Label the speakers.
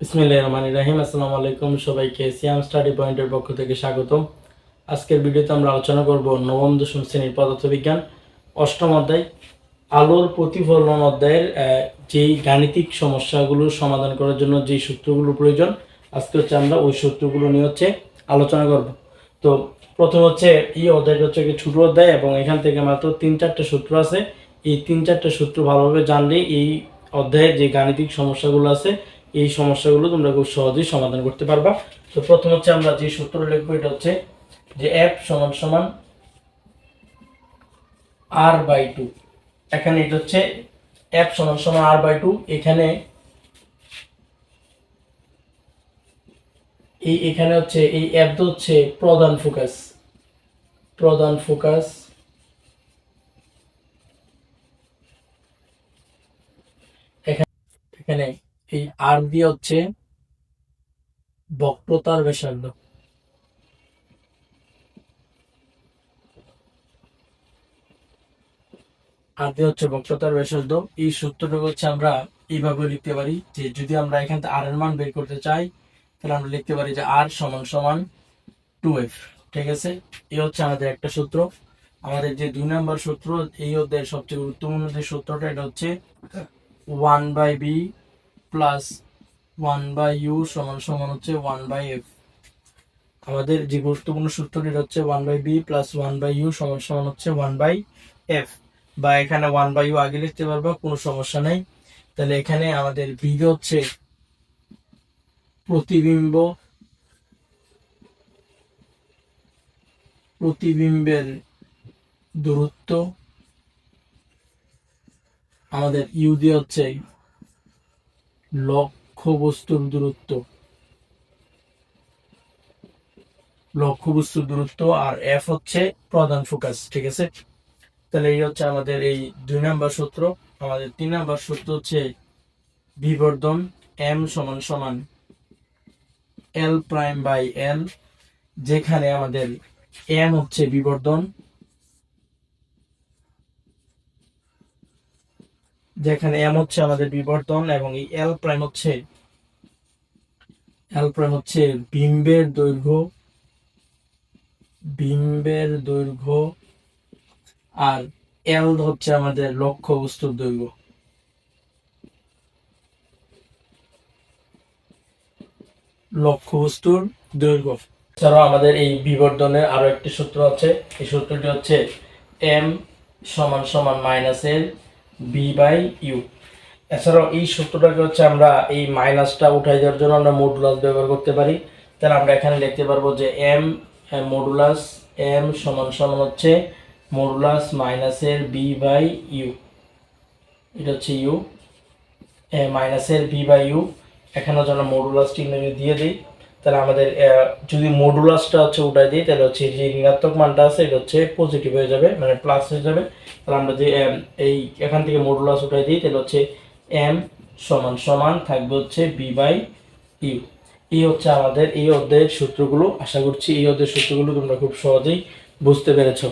Speaker 1: বিসমিল্লাহির রহমানির রহিম, আসসালামু আলাইকুম সবাইকে। সিয়াম স্টাডি পয়েন্টের পক্ষ থেকে স্বাগতম। আজকের ভিডিওতে আমরা আলোচনা করব নবম, দশম শ্রেণির পদার্থবিজ্ঞান। অষ্টম অধ্যায়, আলোর প্রতিফলন অধ্যায়ের যেই গাণিতিক সমস্যাগুলো সমাধান করার জন্য যেই সূত্রগুলো প্রয়োজন, আজকে হচ্ছে আমরা ওই সূত্রগুলো নিয়ে হচ্ছে আলোচনা করব। তো প্রথম হচ্ছে এই অধ্যায়টা হচ্ছে ছোট অধ্যায় এবং এখান থেকে মাত্র তিন চারটে সূত্র আছে। এই তিন চারটে সূত্র ভালোভাবে জানলে এই অধ্যায়ের যে গাণিতিক সমস্যাগুলো আছে এই সমস্যাগুলো তোমরা খুব সহজেই সমাধান করতে পারবা। তো প্রথম হচ্ছে আমরা যে সূত্র লিখব, এটা হচ্ছে যে এফ সমান সমান আর বাই টু এখানে এটা হচ্ছে এফ সমান সমান আর বাই টু এখানে এই এখানে হচ্ছে, এই অ্যাপ হচ্ছে প্রধান ফোকাস প্রধান ফোকাস এখানে এই আর দিয়ে হচ্ছে বক্রতার ব্যাসার্ধ। আর দিয়ে হচ্ছে বক্রতার ব্যাসার্ধ। এই সূত্রটা হচ্ছে আমরা এইভাবে লিখতে পারি যে যদি আমরা এখান থেকে আর এর মান বের করতে চাই, তাহলে আমরা লিখতে পারি যে আর সমান সমান টু এফ ঠিক আছে? এই হচ্ছে আমাদের একটা সূত্র। আমাদের যে দুই নম্বর সূত্র, এই অধ্যায়ের সবচেয়ে গুরুত্বপূর্ণ যে সূত্রটা, এটা হচ্ছে one by v plus one by u সমান সমান হচ্ছে ওয়ান বাই এফ আমাদের যে গুরুত্বপূর্ণ সূত্রটি হচ্ছে one by v plus one by u সমান সমান হচ্ছে ওয়ান বাই এফ বা এখানে ওয়ান বাই ইউ আগে লিখতে পারবা, কোনো সমস্যা নেই। তাহলে এখানে আমাদের বি হচ্ছে প্রতিবিম্ব, প্রতিবিম্বের দূরত্ব। আমাদের ইউ দিয়ে হচ্ছে লক্ষ্য বস্তুর দূরত্ব। লক্ষ্য বস্তুর দূরত্ব আর এফ হচ্ছে প্রধান ফোকাস ঠিক আছে? তাহলে এই হচ্ছে আমাদের এই দুই নাম্বার সূত্র। আমাদের তিন নাম্বার সূত্র হচ্ছে বিবর্ধন এম সমান সমান এল প্রাইম বাই এল যেখানে আমাদের এম হচ্ছে বিবর্ধন যেখানে এম হচ্ছে আমাদের বিবর্তন এবং এই এল প্রাইম হচ্ছে এল প্রাইম হচ্ছে বিম্বের দৈর্ঘ্য বিম্বের দৈর্ঘ্য, আর এল হচ্ছে আমাদের লক্ষ্য বস্তুর দৈর্ঘ্য। লক্ষ্য বস্তুর দৈর্ঘ্য। এছাড়াও আমাদের এই বিবর্ধনের আরও একটি সূত্র আছে। এই সূত্রটি হচ্ছে এম সমান সমান minus l v by u এছাড়াও এই সূত্রটাকে হচ্ছে আমরা এই মাইনাসটা উঠাই দেওয়ার জন্য আমরা মডুলাস ব্যবহার করতে পারি। তাহলে আমরা এখানে লিখতে পারব যে এম মডুলাস এম সমান সমান হচ্ছে মডুলাস মাইনাসের বি বাই ইউ এটা হচ্ছে ইউ মাইনাসের বি বাই ইউ এখানে যেন মডুলাস চিহ্ন দিয়ে দিই তাহলে আমাদের যদি মডুলাসটা হচ্ছে উঠাই দিই, তাহলে হচ্ছে যে ঋণাত্মক মানটা আছে, এটা হচ্ছে পজিটিভ হয়ে যাবে মানে প্লাস হয়ে যাবে। তাহলে আমরা যে এই এখান থেকে মডুলাস উঠাই দিই, তাহলে হচ্ছে এম সমান সমান থাকবে হচ্ছে বি বাই ইউ এই হচ্ছে আমাদের এই অধ্যায়ের সূত্রগুলো। আশা করছি এই অধ্যায়ের সূত্রগুলো তোমরা খুব সহজেই বুঝতে পেরেছ।